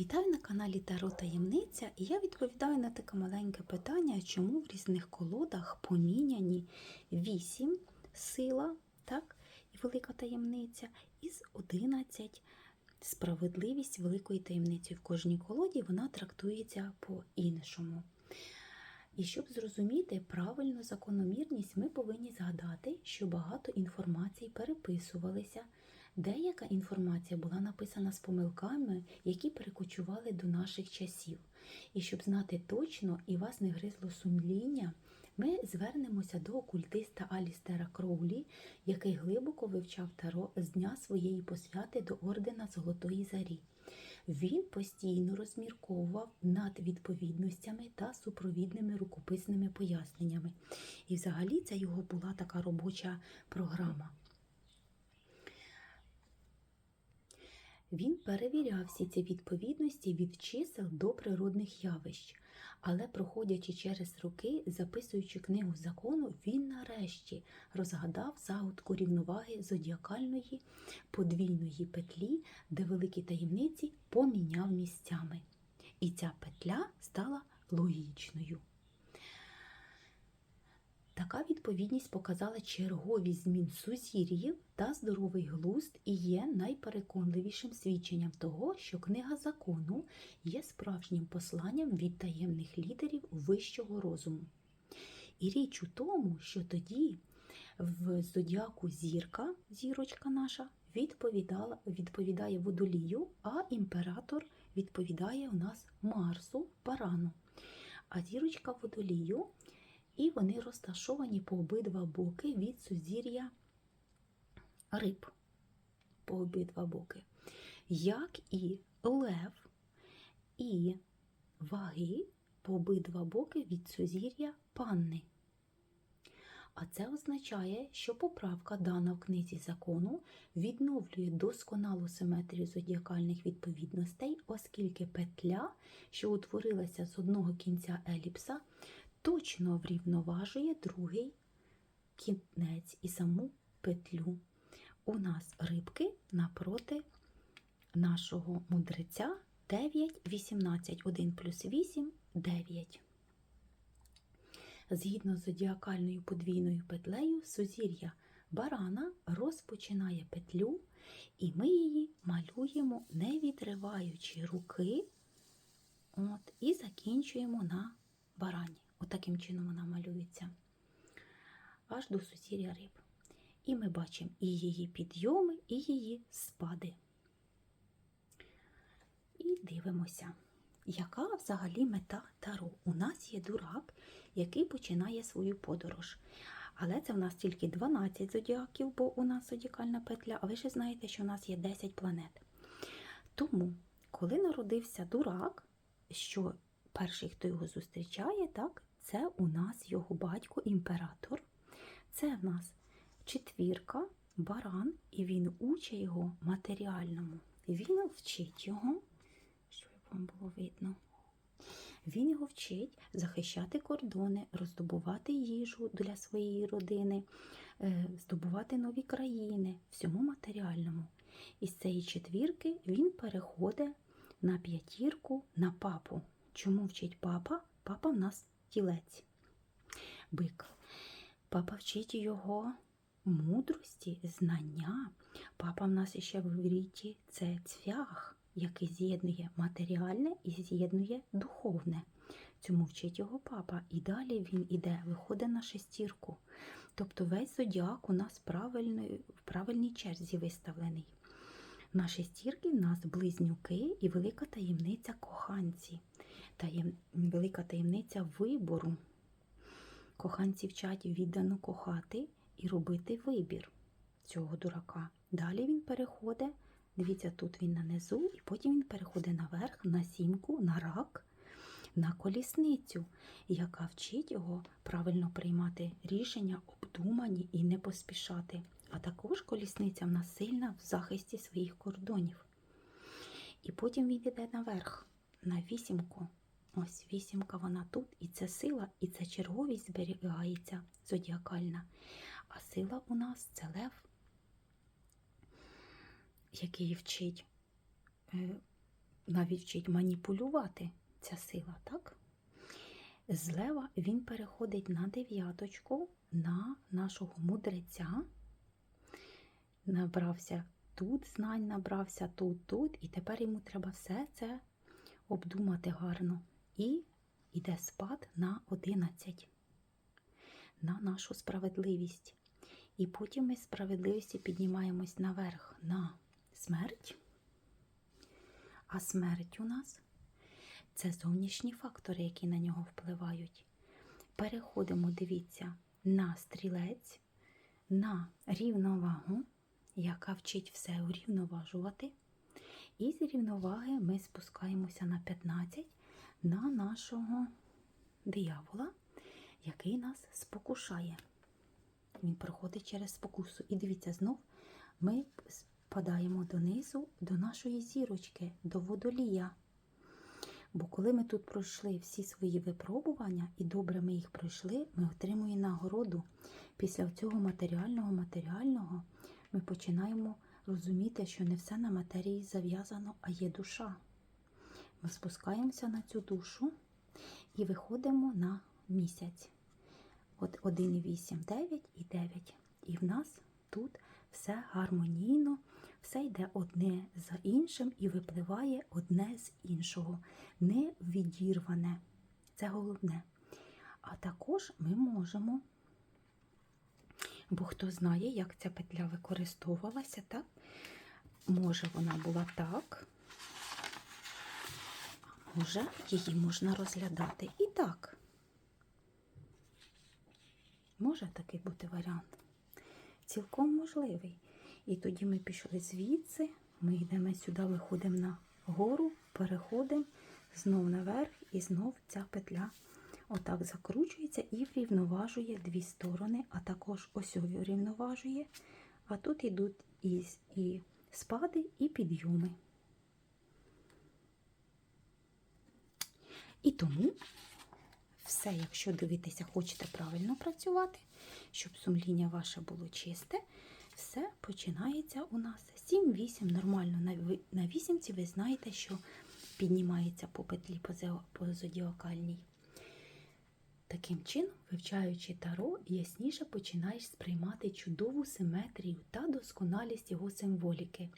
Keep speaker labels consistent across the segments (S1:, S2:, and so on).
S1: Вітаю на каналі Таро Таємниця, і я відповідаю на таке маленьке питання, чому в різних колодах поміняні 8 сила, так, і велика таємниця, із 11 справедливість великої таємниці. В кожній колоді вона трактується по-іншому. І щоб зрозуміти правильну закономірність, ми повинні згадати, що багато інформацій переписувалися. Деяка інформація була написана з помилками, які перекочували до наших часів. І щоб знати точно і вас не гризло сумління, ми звернемося до окультиста Алістера Кроулі, який глибоко вивчав таро з дня своєї посвяти до ордена Золотої Зарі. Він постійно розмірковував над відповідностями та супровідними рукописними поясненнями. І взагалі це його була така робоча програма. Він перевіряв всі ці відповідності від чисел до природних явищ, але, проходячи через роки, записуючи книгу закону, він нарешті розгадав загадку рівноваги зодіакальної подвійної петлі, де великі таємниці поміняв місцями. І ця петля стала логічною. Така відповідність показала черговість змін сузір'їв та здоровий глузд і є найпереконливішим свідченням того, що книга закону є справжнім посланням від таємних лідерів вищого розуму. І річ у тому, що тоді в зодіаку зірка, зірочка наша, відповідала, відповідає водолію, а імператор відповідає у нас Марсу, Парану. А зірочка водолію і вони розташовані по обидва боки від сузір'я риб. По обидва боки. Як і лев і ваги по обидва боки від сузір'я панни. А це означає, що поправка, дана в книзі закону, відновлює досконалу симетрію зодіакальних відповідностей, оскільки петля, що утворилася з одного кінця еліпса, точно врівноважує другий кінець і саму петлю. У нас рибки напроти нашого мудреця 9, 18, 1 плюс 8, 9. Згідно з зодіакальною подвійною петлею, сузір'я барана розпочинає петлю, і ми її малюємо, не відриваючи руки, от, і закінчуємо на барані. Отаким чином вона малюється аж до сусір'я риб. І ми бачимо і її підйоми, і її спади. І дивимося, яка взагалі мета Таро. У нас є дурак, який починає свою подорож. Але це в нас тільки 12 зодіаків, бо у нас зодіакальна петля, а ви ще знаєте, що у нас є 10 планет. Тому, коли народився дурак, що перший, хто його зустрічає, так, це у нас його батько імператор. Це в нас четвірка, баран, і він учить його матеріальному. Він вчить його, щоб вам було видно. Він його вчить захищати кордони, роздобувати їжу для своєї родини, е, здобувати нові країни, всьому матеріальному. Із цієї четвірки він переходить на п'ятірку на папу. Чому вчить папа? Папа в нас тілець, бик. Папа вчить його мудрості, знання. Папа в нас ще в ріті це цвях, який з'єднує матеріальне і з'єднує духовне. Цьому вчить його папа. І далі він іде, виходить на шестірку. Тобто весь зодіак у нас в правильній черзі виставлений. На шестірки в нас близнюки і велика таємниця коханці, таєм... велика таємниця вибору. Коханці вчать віддано кохати і робити вибір цього дурака. Далі він переходить, дивіться, тут він нанизу, і потім він переходить наверх, на сімку, на рак, на колісницю, яка вчить його правильно приймати рішення, обдумані і не поспішати. А також колісниця в нас сильна в захисті своїх кордонів. І потім він йде наверх, на вісімку. Ось вісімка вона тут, і це сила, і це черговість зберігається зодіакальна. А сила у нас це лев, який вчить е, навіть вчить маніпулювати ця сила, так? З лева він переходить на дев'яточку, на нашого мудреця. Набрався тут знань, набрався тут, тут, і тепер йому треба все це обдумати гарно. І йде спад на 11, на нашу справедливість. І потім ми з справедливості піднімаємось наверх на смерть. А смерть у нас це зовнішні фактори, які на нього впливають. Переходимо, дивіться, на стрілець, на рівновагу, яка вчить все урівноважувати. І з рівноваги ми спускаємося на 15 на нашого диявола, який нас спокушає. Він проходить через спокусу. І дивіться, знов ми спадаємо донизу до нашої зірочки, до водолія. Бо коли ми тут пройшли всі свої випробування, і добре ми їх пройшли, ми отримуємо нагороду. Після цього матеріального матеріального ми починаємо розуміти, що не все на матерії зав'язано, а є душа. Спускаємося на цю душу і виходимо на місяць. От 1,8, 9 і 9. І в нас тут все гармонійно, все йде одне за іншим і випливає одне з іншого, не відірване. Це головне. А також ми можемо, бо хто знає, як ця петля використовувалася, так? Може, вона була так, може, її можна розглядати і так. Може такий бути варіант? Цілком можливий. І тоді ми пішли звідси, ми йдемо сюди, виходимо на гору, переходимо знов наверх, і знов ця петля отак закручується і врівноважує дві сторони, а також ось врівноважує. А тут йдуть і спади, і підйоми. І тому все, якщо дивитися, хочете правильно працювати, щоб сумління ваше було чисте, все починається у нас 7-8. Нормально на вісімці ви знаєте, що піднімається по петлі по зодіакальній. Таким чином, вивчаючи таро, ясніше починаєш сприймати чудову симетрію та досконалість його символіки.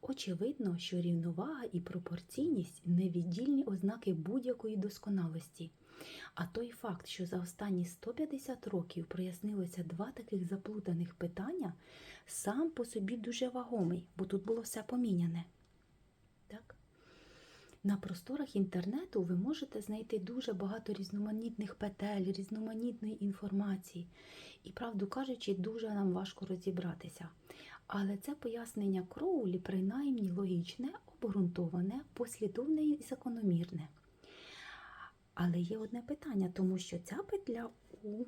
S1: Очевидно, що рівновага і пропорційність невіддільні ознаки будь-якої досконалості. А той факт, що за останні 150 років прояснилося два таких заплутаних питання, сам по собі дуже вагомий, бо тут було все поміняне. Так? На просторах інтернету ви можете знайти дуже багато різноманітних петель, різноманітної інформації. І, правду кажучи, дуже нам важко розібратися. Але це пояснення Кроулі принаймні логічне, обґрунтоване, послідовне і закономірне. Але є одне питання, тому що ця петля у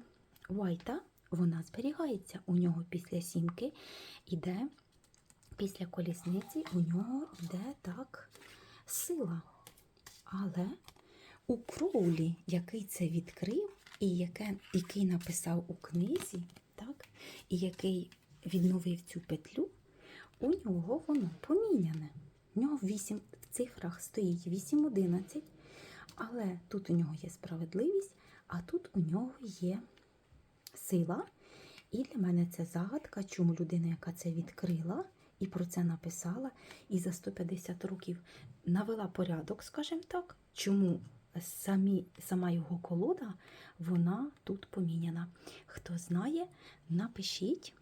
S1: Вайта вона зберігається. У нього після сімки іде, після колісниці у нього йде так сила. Але у Кроулі, який це відкрив, і яке, який написав у книзі, так, і який відновив цю петлю, у нього воно поміняне. У нього 8 в цифрах стоїть 8-11. Але тут у нього є справедливість, а тут у нього є сила. І для мене це загадка, чому людина, яка це відкрила і про це написала, і за 150 років навела порядок, скажімо так, чому самі, сама його колода, вона тут поміняна. Хто знає, напишіть.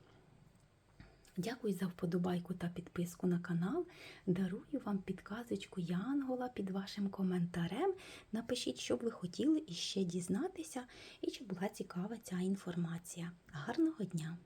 S1: Дякую за вподобайку та підписку на канал. Дарую вам підказочку Янгола під вашим коментарем. Напишіть, що б ви хотіли іще дізнатися, і чи була цікава ця інформація. Гарного дня!